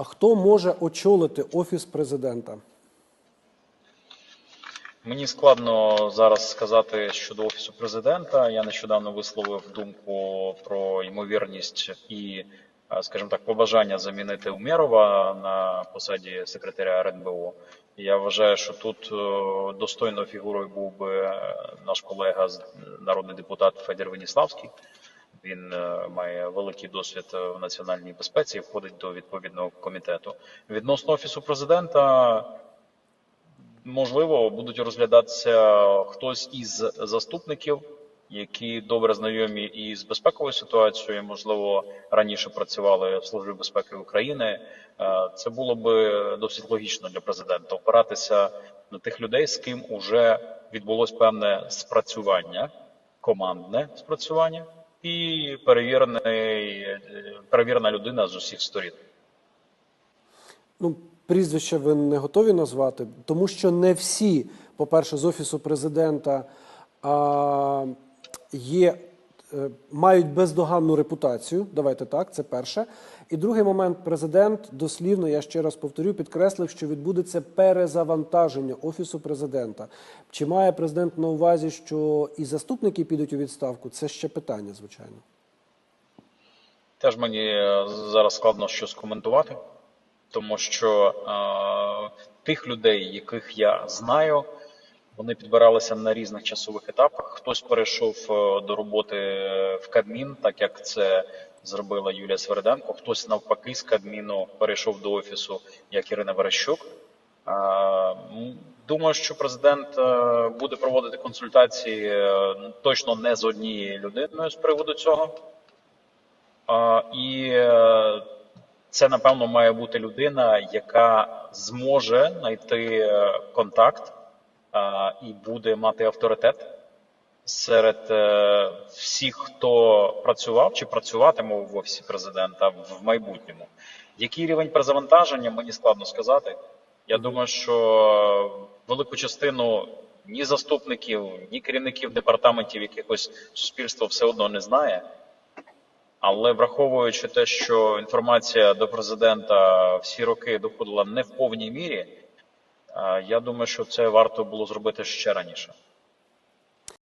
А хто може очолити офіс президента? Мені складно зараз сказати щодо офісу президента. Я нещодавно висловив думку про ймовірність і, скажімо так, побажання замінити Умєрова на посаді секретаря РНБО. Я вважаю, що тут е, достойною фігурою був би е, наш колега, народний депутат Федір Веніславський. Він е, має великий досвід е, в національній безпеці і входить до відповідного комітету. Відносно офісу президента, можливо, будуть розглядатися хтось із заступників, які добре знайомі із безпековою ситуацією, можливо, раніше працювали в Службі безпеки України. Е, Це було би досить логічно для президента опиратися на тих людей, з ким уже відбулось певне спрацювання, командне спрацювання і перевірений, е, перевірена людина з усіх сторін. Ну, прізвище ви не готові назвати, тому що не всі, по-перше, з офісу президента а, є, мають бездоганну репутацію. Давайте так, це перше. І другий момент, президент дослівно, я ще раз повторю, підкреслив, що відбудеться перезавантаження офісу президента. Чи має президент на увазі, що і заступники підуть у відставку? Це ще питання, звичайно. Теж мені е, зараз складно щось коментувати, тому що е, тих людей, яких я знаю, вони підбиралися на різних часових етапах. Хтось перейшов е, до роботи в Кабмін, так як це зробила Юлія Сверденко. Хтось навпаки з Кабміну перейшов до офісу, як Ірина Верещук. Е, Думаю, що президент е, буде проводити консультації е, точно не з однією людиною з приводу цього. І е, це, напевно, має бути людина, яка зможе знайти е, контакт і буде мати авторитет серед е, всіх, хто працював чи працюватиме в офісі президента в майбутньому. Який рівень перезавантаження, мені складно сказати. Я думаю, що велику частину ні заступників, ні керівників департаментів якихось суспільство все одно не знає. Але враховуючи те, що інформація до президента всі роки доходила не в повній мірі, я думаю, що це варто було зробити ще раніше.